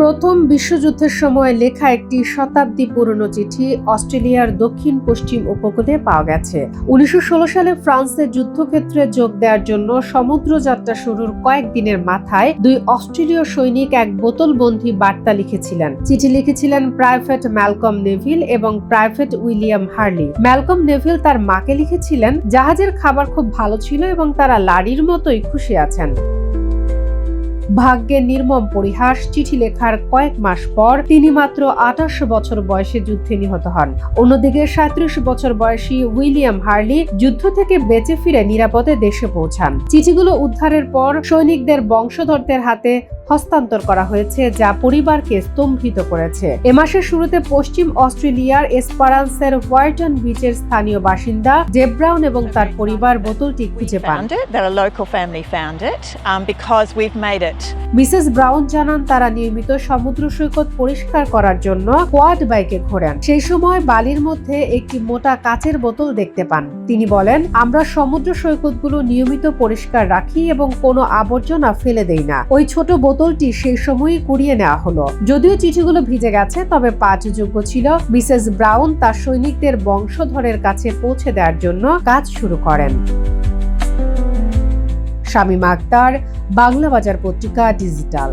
প্রথম বিশ্বযুদ্ধের সময় লেখা একটি শতাব্দী পুরনো চিঠি অস্ট্রেলিয়ার দক্ষিণ পশ্চিম উপকূলে পাওয়া গেছে। উনিশশো ষোলো সালে ফ্রান্সে যুদ্ধক্ষেত্রে যোগ দেওয়ার জন্য সমুদ্র যাত্রা শুরুর কয়েকদিনের মাথায় দুই অস্ট্রেলীয় সৈনিক এক বোতলবন্দি বার্তা লিখেছিলেন। চিঠি লিখেছিলেন প্রাইভেট ম্যালকম নেভিল এবং private William Harley. Malcolm Neville তার মাকে লিখেছিলেন, জাহাজের খাবার খুব ভালো ছিল এবং তারা লাড়ির মতোই খুশি আছেন। ভাগ্যের নির্মম পরিহাস, চিঠি লেখার কয়েক মাস পর তিনি মাত্র আঠাশ বছর বয়সে যুদ্ধে নিহত হন। অন্যদিকে সাঁত্রিশ বছর বয়সী উইলিয়াম হার্লি যুদ্ধ থেকে বেঁচে ফিরে নিরাপদে দেশে পৌঁছান। চিঠিগুলো উদ্ধারের পর সৈনিকদের বংশধরদের হাতে হস্তান্তর করা হয়েছে যা পরিবারকে স্তম্ভিত করেছে। এ মাসের শুরুতে পশ্চিম অস্ট্রেলিয়ার এসপারান্সের হোয়াইটন বিচের স্থানীয় বাসিন্দা জেব ব্রাউন এবং তার পরিবার বোতলটি খুঁজে পান। Um, মিসেস ব্রাউন জানান তারা নিয়মিত সমুদ্র সৈকত পরিষ্কার করার জন্য কোয়াড বাইকে ঘোরেন। সেই সময় বালির মধ্যে একটি মোটা কাচের বোতল দেখতে পান। তিনি বলেন আমরা সমুদ্র সৈকতগুলো নিয়মিত পরিষ্কার রাখি এবং কোনো আবর্জনা ফেলে দেই না। ওই ছোট বোতলটি সেই সময়ই কুড়িয়ে নেওয়া হলো। যদিও চিঠিগুলো ভিজে গেছে, তবে পাঠযোগ্য ছিল মিসেস ব্রাউন তার সৈনিকদের বংশধরের কাছে পৌঁছে দেওয়ার জন্য কাজ শুরু করেন। শামীম আক্তার, বাংলা বাজার পত্রিকা, ডিজিটাল।